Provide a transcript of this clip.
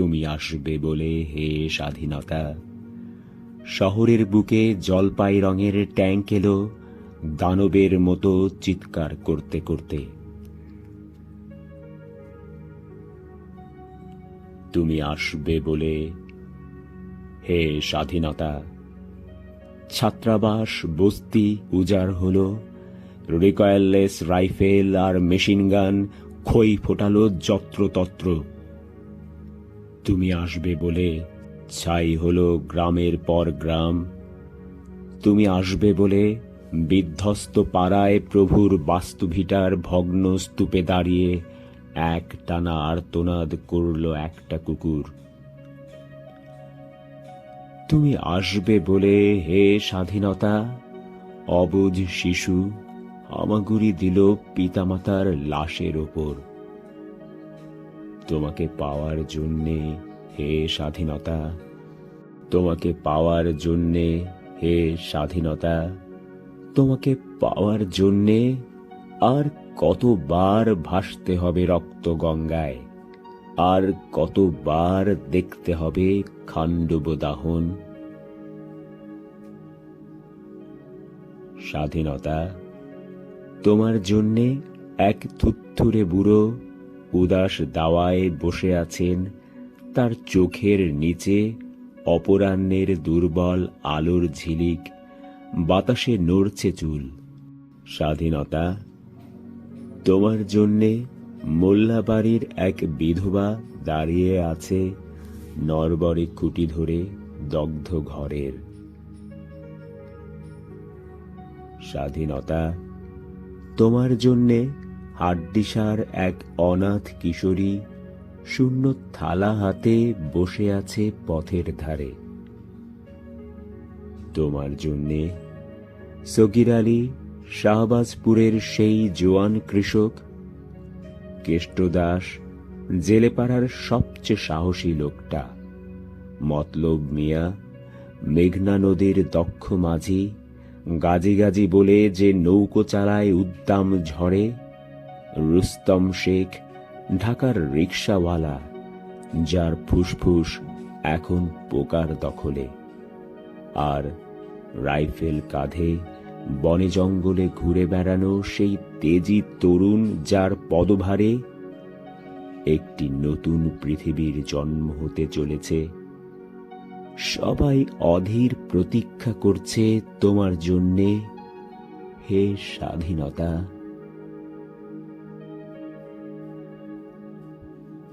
তুমি আসবে বলে হে স্বাধীনতা। শহরের বুকে জলপাই রঙের ট্যাঙ্ক এলো, দানবের মতো চিৎকার করতে করতে। তুমি আসবে বলে হে স্বাধীনতা। ছাত্রাবাস, বস্তি, উজাড় হলো, রিকয়েললেস রাইফেল আর মেশিন গান খই ফোটালো যত্রতত্র। তুমি আসবে বলে ছাই হলো গ্রামের পর গ্রাম। তুমি আসবে বলে বিধ্বস্ত পাড়ায় প্রভুর বাস্তুভিটার ভগ্ন স্তূপে দাঁড়িয়ে এক টানা আর্তনাদ করল একটা কুকুর। তুমি আসবে বলে, হে স্বাধীনতা, অবুঝ শিশু হামাগুড়ি দিল পিতামাতার লাশের ওপর। তোমাকে পাওয়ার জন্যে হে স্বাধীনতা, তোমাকে পাওয়ার জন্যে হে স্বাধীনতা, তোমাকে পাওয়ার জন্যে আর কতবার ভাসতে হবে রক্ত গঙ্গায়, আর কতবার দেখতে হবে খাণ্ডব দাহন। স্বাধীনতা, তোমার জন্যে এক থুত্থুরে বুড়ো উদাস দাওয়ায় বসে আছেন, তার চোখের নিচে অপরাহ্নের দুর্বল আলোর ঝিলিক, বাতাসে নড়ছে চুল। স্বাধীনতা, তোমার জন্যে মোল্লাবাড়ির এক বিধবা দাঁড়িয়ে আছে নরবরে খুঁটি ধরে দগ্ধ ঘরের। স্বাধীনতা, তোমার জন্যে হাড্ডিসার এক অনাথ কিশোরী শূন্য থালা হাতে বসে আছে পথের ধারে। তোমার জন্যে সগির আলী শাহবাজপুরের সেই জোয়ান কৃষক, কেষ্টদাস জেলেপাড়ার সবচেয়ে সাহসী লোকটা, মতলব মিয়া, মেঘনা নদীর দক্ষ মাঝি, গাজি গাজি বলে যে নৌকো চালায় উদ্দাম ঝড়ে রুস্তম শেখ, ঢাকার রিক্সাওয়ালা, যার ফুসফুস এখন পোকার দখলে। আর রাইফেল কাঁধে বনে জঙ্গলে ঘুরে বেড়ানো সেই তেজি তরুণ যার পদভারে একটি নতুন পৃথিবীর জন্ম হতে চলেছে। সবাই অধীর প্রতীক্ষা করছে তোমার জন্যে হে স্বাধীনতা।